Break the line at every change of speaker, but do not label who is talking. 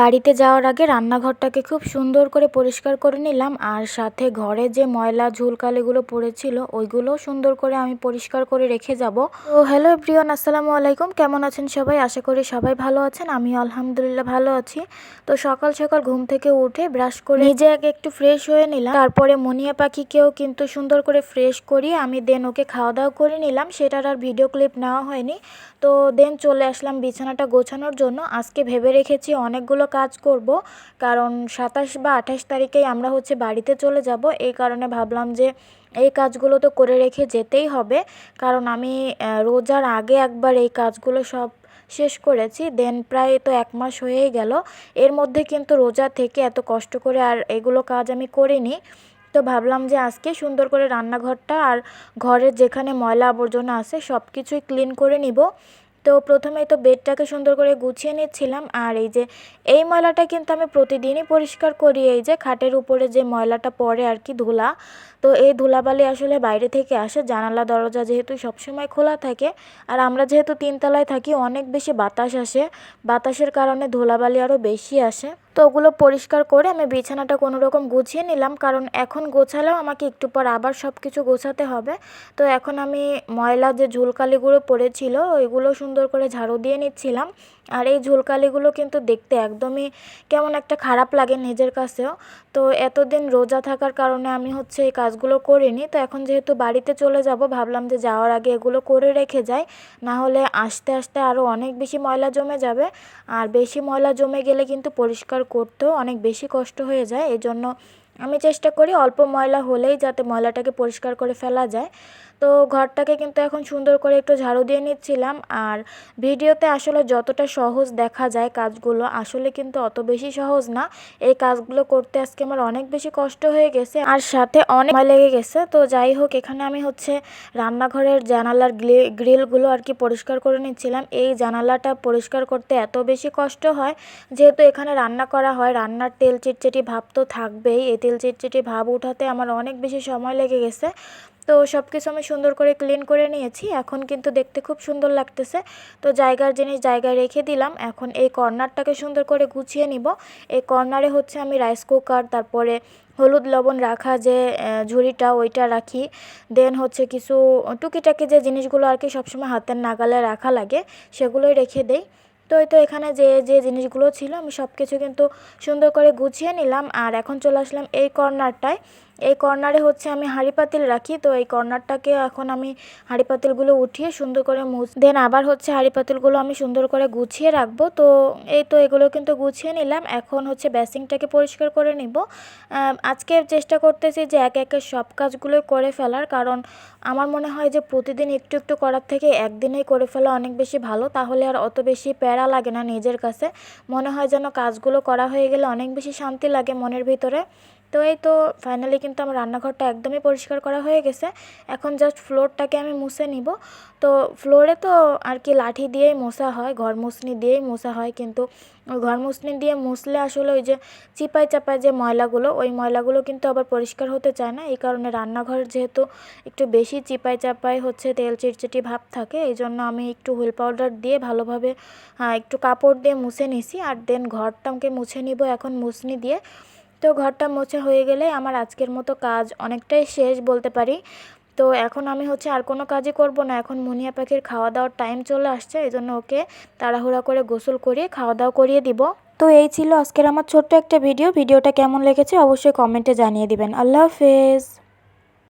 বাড়িতে যাওয়ার আগে রান্নাঘরটাকে খুব সুন্দর করে পরিষ্কার করে নিলাম, আর সাথে ঘরে যে ময়লা ঝুলকালিগুলো পড়েছিল ওইগুলোও সুন্দর করে আমি পরিষ্কার করে রেখে যাব। তো হ্যালো প্রিয়ন আসসালামু আলাইকুম। কেমন আছেন সবাই? আশা করি সবাই ভালো আছেন। আমি আলহামদুলিল্লাহ ভালো আছি। তো সকাল সকাল ঘুম থেকে উঠে ব্রাশ করে নিজে আগে একটু ফ্রেশ হয়ে নিলাম। তারপরে মনিয়া পাখিকেও কিন্তু সুন্দর করে ফ্রেশ করি আমি দেন ওকে খাওয়া দাওয়া করে নিলাম। সেটার আর ভিডিও ক্লিপ নেওয়া হয়নি। তো দেন চলে আসলাম বিছানাটা গোছানোর জন্য। আজকে ভেবে রেখেছি অনেকগুলো কাজ করব। কারণ সাতাশ বা আঠাশ তারিখেই আমরা হচ্ছে বাড়িতে চলে যাব। এই কারণে ভাবলাম যে এই কাজগুলো তো করে রেখে যেতেই হবে। কারণ আমি রোজার আগে একবার এই কাজগুলো সব শেষ করেছি। দেন প্রায় তো এক মাস হয়েই গেল। এর মধ্যে কিন্তু রোজা থেকে এত কষ্ট করে আর এগুলো কাজ আমি করিনি। তো ভাবলাম যে আজকে সুন্দর করে রান্নাঘরটা আর ঘরের যেখানে ময়লা আবর্জনা আছে সব কিছুই ক্লিন করে নিব। তো প্রথমেই তো বেডটাকে সুন্দর করে গুছিয়ে নিচ্ছিলাম, আর এই যে এই ময়লাটা কিন্তু আমি প্রতিদিনই পরিষ্কার করি, এই যে খাটের উপরে যে ময়লাটা পড়ে আর কি ধুলা। তো এই ধুলাবালি আসলে বাইরে থেকে আসে, জানালা, দরজা যেহেতু সবসময় খোলা থাকে, আর আমরা যেহেতু তিনতলায় থাকি অনেক বেশি বাতাস আসে, বাতাসের কারণে ধুলাবালি আরও বেশি আসে। তো ওগুলো পরিষ্কার করে আমি বিছানাটা কোনো রকম গুছিয়ে নিলাম। কারণ এখন গোছালেও আমাকে একটু পর আবার সব কিছু গোছাতে হবে। তো এখন আমি ময়লা যে ঝুলকালিগুলো পড়েছিল, ওইগুলো সুন্দর করে ঝাড়ু দিয়ে নিচ্ছিলাম। আর এই ঝুলকালিগুলো কিন্তু দেখতে একদমই কেমন একটা খারাপ লাগে নিজের কাছেও। তো এতদিন রোজা থাকার কারণে আমি হচ্ছে এই কাজগুলো করিনি। তো এখন যেহেতু বাড়িতে চলে যাব, ভাবলাম যে যাওয়ার আগে এগুলো করে রেখে যাই। না হলে আস্তে আস্তে আরও অনেক বেশি ময়লা জমে যাবে। আর বেশি ময়লা জমে গেলে কিন্তু পরিষ্কার করতেও অনেক বেশি কষ্ট হয়ে যায়। এজন্য আমি চেষ্টা করি অল্প ময়লা হলেই যাতে ময়লাটাকে পরিষ্কার করে ফেলা যায়। তো ঘরটাকে কিন্তু এখন সুন্দর করে একটু ঝাড়ু দিয়ে নিচ্ছিলাম। আর ভিডিওতে আসলে যতটা সহজ দেখা যায় কাজগুলো, আসলে কিন্তু অত বেশি সহজ না। এই কাজগুলো করতে আজকে আমার অনেক বেশি কষ্ট হয়ে গেছে আর সাথে অনেক লেগে গেছে। তো যাই হোক, এখানে আমি হচ্ছে রান্নাঘরের জানালার গ্রিলগুলো আর কি পরিষ্কার করে নিচ্ছিলাম। এই জানালাটা পরিষ্কার করতে এত বেশি কষ্ট হয়, যেহেতু এখানে রান্না করা হয়, রান্নার তেল চিটচিটি ভাব তো থাকবেই। এই তেল চিটচিটি ভাব উঠাতে আমার অনেক বেশি সময় লেগে গেছে। তো সব কিছু আমি সুন্দর করে ক্লিন করে নিয়েছি। এখন কিন্তু দেখতে খুব সুন্দর লাগতেছে। তো জায়গার জিনিস জায়গায় রেখে দিলাম। এখন এই কর্নারটাকে সুন্দর করে গুছিয়ে নিব। এই কর্নারে হচ্ছে আমি রাইস কুকার তারপরে হলুদ লবণ রাখা যে ঝুড়িটা ওইটা রাখি। দেন হচ্ছে কিছু টুকিটাকি যে জিনিসগুলো আর কি সবসময় হাতের নাগালে রাখা লাগে, সেগুলোই রেখে দেই। তো এই তো এখানে যে যে জিনিসগুলো ছিল, আমি সব কিছু কিন্তু সুন্দর করে গুছিয়ে নিলাম। আর এখন চলে আসলাম এই কর্নারটায়। এই কর্নারে হচ্ছে আমি হাঁড়ি পাতিল রাখি, তো এই কর্নারটাকে এখন আমি হাঁড়ি পাতিলগুলো উঠিয়ে সুন্দর করে মুছ দেন আবার হচ্ছে হাঁড়ি পাতিলগুলো আমি সুন্দর করে গুছিয়ে রাখব। তো এই তো এগুলো কিন্তু গুছিয়ে নিলাম, এখন হচ্ছে বেসিংটাকে পরিষ্কার করে নিব। আজকে চেষ্টা করতেছি যে এক একে সব কাজগুলোই করে ফেলার, কারণ আমার মনে হয় যে প্রতিদিন একটু একটু করার থেকে একদিনেই করে ফেলা অনেক বেশি ভালো, তাহলে আর অত বেশি প্যারা লাগে না নিজের কাছে। মনে হয় যেন কাজগুলো করা হয়ে গেলে অনেক বেশি শান্তি লাগে মনের ভিতরে। তো এই তো ফাইনালি কিন্তু আমার রান্নাঘরটা একদমই পরিষ্কার করা হয়ে গেছে। এখন জাস্ট ফ্লোরটাকে আমি মুছে নিব। তো ফ্লোরে তো আর কি লাঠি দিয়েই মোছা হয় ঘর মুছনি দিয়েই মোছা হয় কিন্তু ঘর মুছনি দিয়ে মুছলে আসলে ওই যে চিপাই চাপায় যে ময়লাগুলো, ওই ময়লাগুলো কিন্তু আবার পরিষ্কার হতে চায় না। এই কারণে রান্নাঘর যেহেতু একটু বেশি চিপাই চাপাই হচ্ছে তেল চিটচিটি ভাব থাকে, এই জন্য আমি একটু হুইল পাউডার দিয়ে ভালোভাবে একটু কাপড় দিয়ে মুছে নিছি। আর দেন ঘরটাকে মুছে নিব এখন মুছনি দিয়ে। তো ঘরটা মোছা হয়ে গেলে আমার আজকের মতো কাজ অনেকটাই শেষ বলতে পারি। তো এখন আমি হচ্ছে আর কোনো কাজই করব না। এখন মুনিয়া পাখির খাওয়া দাওয়ার টাইম চলে আসছে এই জন্য ওকে তাড়াহুড়া করে গোসল করিয়ে খাওয়া দাওয়া করিয়ে দিব। তো এই ছিল আজকের আমার ছোট্ট একটা ভিডিও ভিডিওটা কেমন লেগেছে অবশ্যই কমেন্টে জানিয়ে দিবেন। আল্লাহ হাফেজ।